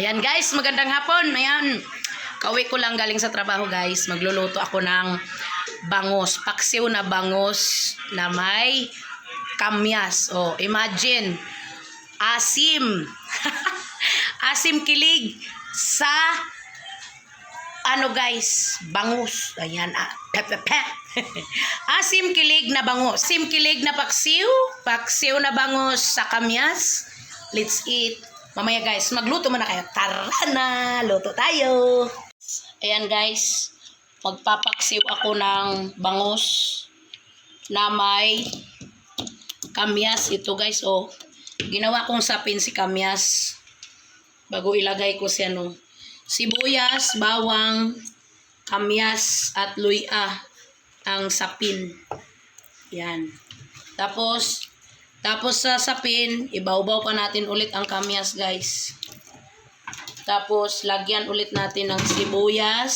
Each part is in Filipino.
Ayan guys, magandang hapon. Ayan. Kauwi ko lang galing sa trabaho guys. Magluluto ako ng bangos. Paksiw na bangos na may kamyas. Oh, imagine. Asim. Asim kilig sa ano guys, bangus. Ayan, ah, pe, pe, pe. Asim kilig na bangus. Sim kilig na paksiw. Paksiw na bangus sa kamyas. Let's eat. Mamaya guys, magluto muna kayo. Tara na, luto tayo. Ayan guys, magpapaksiw ako ng bangus na may kamyas. Ito guys, oh. Ginawa kong sapin si kamyas bago ilagay ko siya no. Sibuyas, bawang, kamyas at luya ang sapin. Yan. Tapos tapos sa sapin, ibawbaw pa natin ulit ang kamyas, guys. Tapos lagyan ulit natin ng sibuyas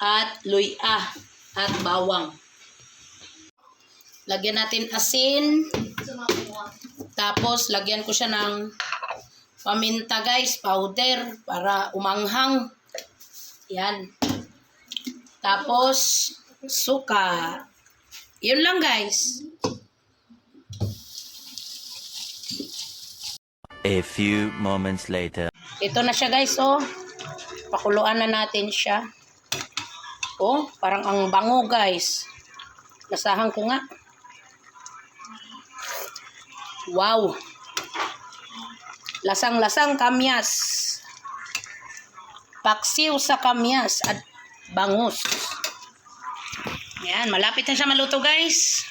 at luya at bawang. Lagyan natin asin. Tapos lagyan ko siya ng paminta guys, powder para umanghang. Yan. Tapos suka. Yun lang guys. A few moments later. Ito na siya guys, oh. Pakuluan na natin siya. Oh, parang ang bango guys. Lasahan ko nga. Wow. Lasang-lasang kamyas. Paksiw sa kamyas at bangus. Yan, malapit na siya maluto guys.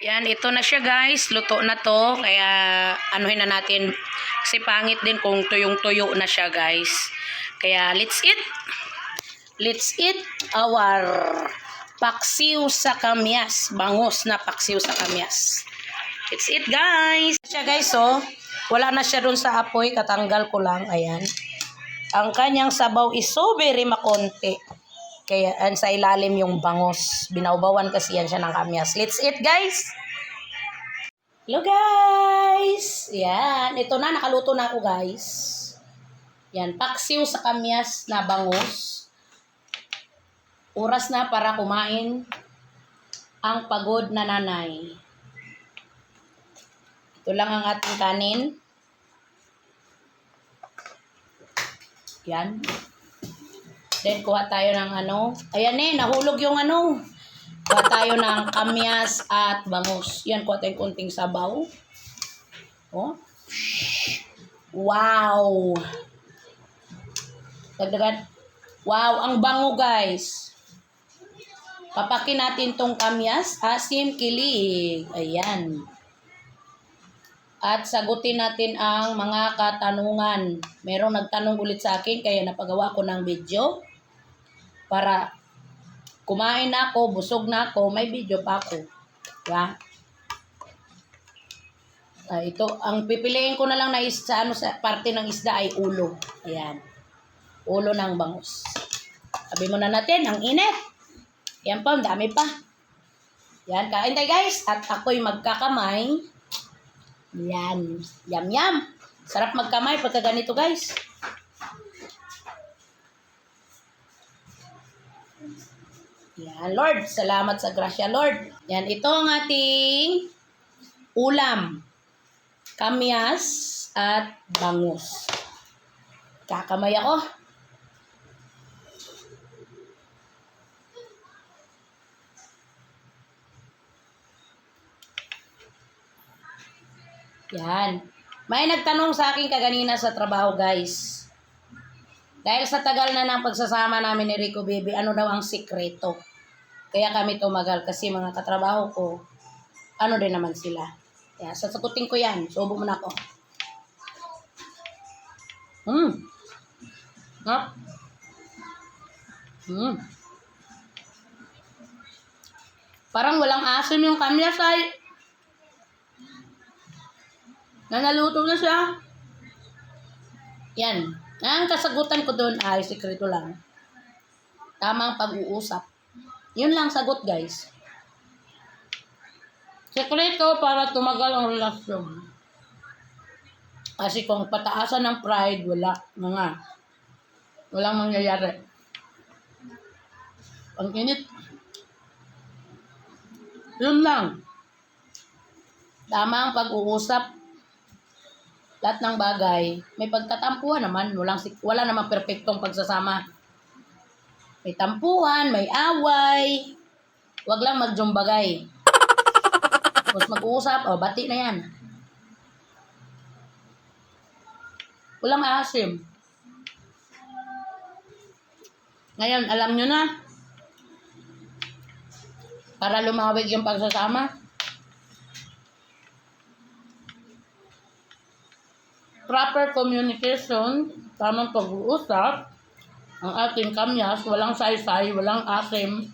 Yan, ito na siya guys. Luto na to. Kaya anuhin na natin. Kasi pangit din kung tuyong-tuyo na siya guys. Kaya let's eat. Let's eat our paksiw sa kamyas. Bangus na paksiw sa kamyas. Let's eat guys. Siya guys oh. Wala na siya dun sa apoy. Katanggal ko lang. Ayan. Ang kanyang sabaw is so very makonti. Kaya an sa ilalim yung bangos. Binawbawan kasi yan siya ng kamyas. Let's eat guys! Hello guys! Yan. Ito na. Nakaluto na ako guys. Yan. Paksiw sa kamyas na bangos. Oras na para kumain ang pagod na nanay. Ito lang ang ating kanin. Yan. Then, kuha tayo ng ano. Ayan eh, nahulog yung ano. Kuha tayo ng kamyas at bangus. Yan, kuha tayong kunting sabaw. Oh. Wow! Dagdagan. Wow, ang bango guys. Papakin natin tong kamyas, asim, kilig. Ayan. At sagutin natin ang mga katanungan. Merong nagtanong ulit sa akin kaya napagawa ko ng video para kumain na ako, busog na ako, may video pa ako. Diba? Ah, ito, ang pipiliin ko na lang na is, sa, ano, sa parte ng isda ay ulo. Ayan. Ulo ng bangus. Sabi mo na natin, ang init. Yan pa, ang dami pa. Yan, kain tayo guys. At ako'y magkakamay. Yan. Yum. Sarap magkamay pagka ganito guys. Yan, Lord. Salamat sa grasya, Lord. Yan, ito ang ating ulam. Kamyas at bangus. Kakamay ako. Yan. May nagtanong sa akin kaganina sa trabaho, guys. Dahil sa tagal na ng pagsasama namin ni Rico Baby, ano daw ang sikreto? Kaya kami tumagal kasi mga katrabaho ko, ano din naman sila. Kaya sasagutin ko yan. Subo mo na ako. Hmm. Huh? Hmm. Parang walang asim yung kamyas ay na naluto na siya. Yan. Ang kasagutan ko doon ay sikreto lang. Tamang pag-uusap. Yun lang sagot, guys. Sekreto para tumagal ang relasyon. Kasi kung pataasan ng pride, wala. Mga. Walang mangyayari. Ang init. Yun lang. Tama ang pag-uusap. Lahat ng bagay. May pagtatampuhan naman. Walang, wala namang perpektong pagsasama. May tampuhan, may away. Huwag lang magjumbagay. Tapos mag-uusap, o, bati na yan. Walang asim. Ngayon, alam nyo na. Para lumawig yung pagsasama. Proper communication, tamang pag-uusap, ang ating kamyas, walang saysay, walang asim.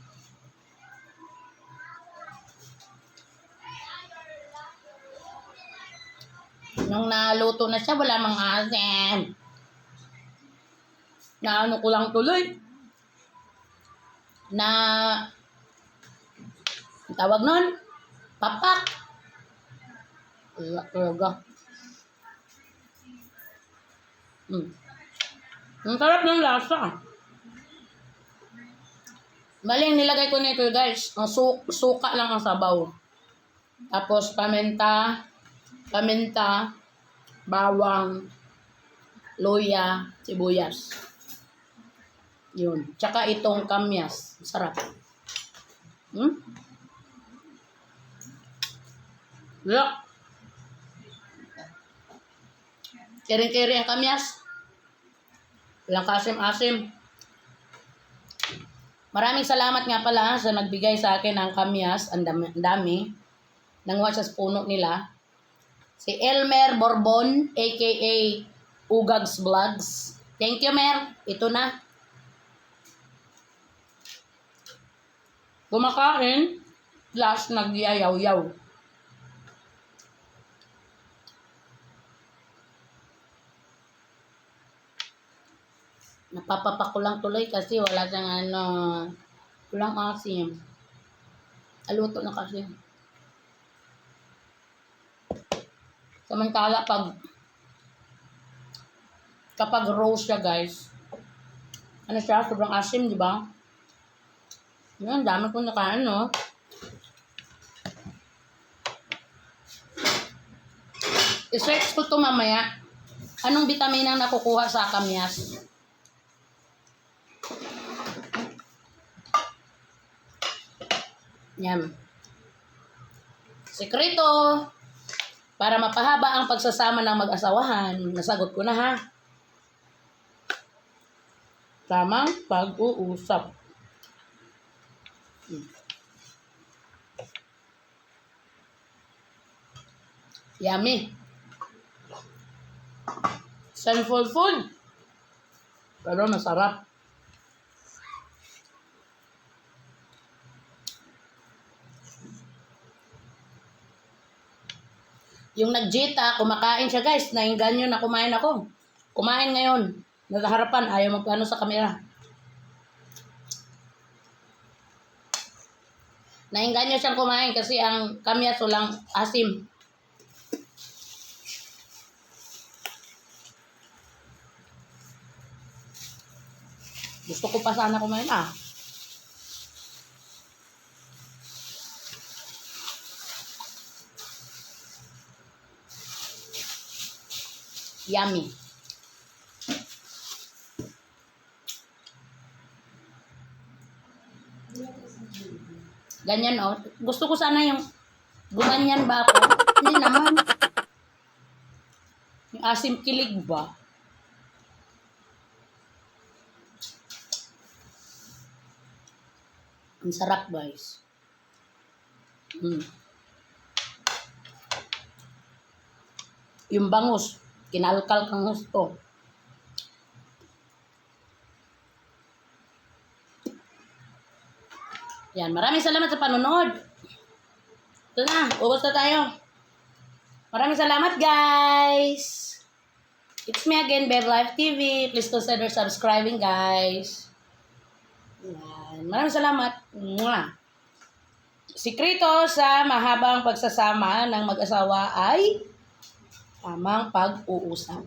Nung naluto na siya, wala mang asim. Na ano ko lang tuloy. Na tawag nun, papak. Talaga. Hmm. Ang sarap ng lasa. Maling nilagay ko nito guys. Ang su- suka lang ang sabaw. Tapos paminta, paminta, bawang, luya, sibuyas. Yun. Tsaka itong kamyas. Sarap. Hmm? Look. Kering-keri ang kamyas. Walang kasim-asim. Maraming salamat nga pala sa nagbigay sa akin ng kamyas. Ang dami. Ang dami. Sa puno nila. Si Elmer Borbon, aka Ugags Vlogs. Thank you, Mer. Ito na. Kumakain, plus nagyayaw-yaw. Napapapak ko lang tuloy kasi wala siyang ano, kulang asim. Aluto na kasi. Samantala pag kapag roast siya guys, ano siya, sobrang asim, di ba? Yan, dami kong nakain, no? I-search ko to mamaya. Anong vitamin ang nakukuha sa kamyas? Yan. Sekreto. Para mapahaba ang pagsasama ng mag-asawahan. Nasagot ko na ha. Tamang pag-uusap. Yummy. Sinful food. Pero masarap. Yung nagjita, kumakain siya guys. Nainganyo na kumain ako. Kumain ngayon. Nasa harapan, ayaw magplano sa kamera. Nainganyo siyang kumain kasi ang kamyas walang asim. Gusto ko pa sana kumain ah. Yummy. Ganyan oh. Gusto ko sana yung gumanyan ba ako? Hindi naman. Yung asim kilig ba? Ang sarap guys. Mm. Yung bangus, kinalkal kang gusto. Yan, maraming salamat sa panonood. Ito na, ubos na tayo. Maraming salamat guys. It's me again, Bev Life TV. Please consider subscribing guys. Yan. Maraming salamat. Mwah. sikreto sa mahabang pagsasama ng mag-asawa ay tamang pag-uusap.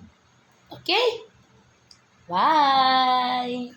Okay? Bye!